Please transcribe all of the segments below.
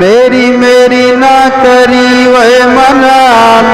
મેરી મેરી ના કરી વય મના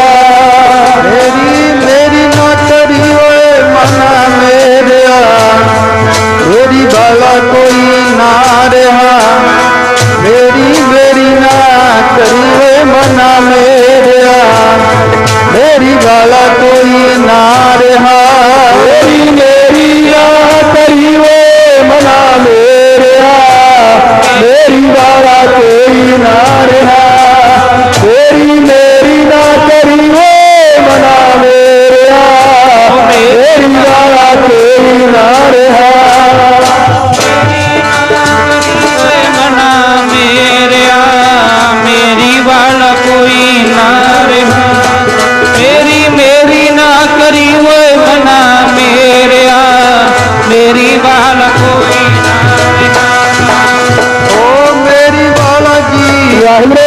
الله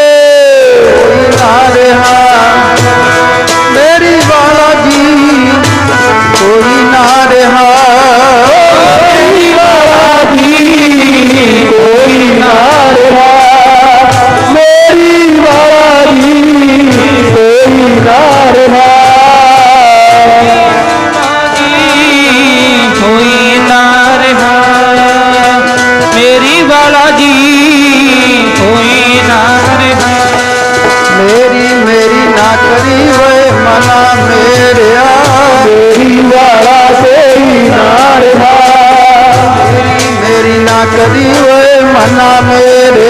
I made it.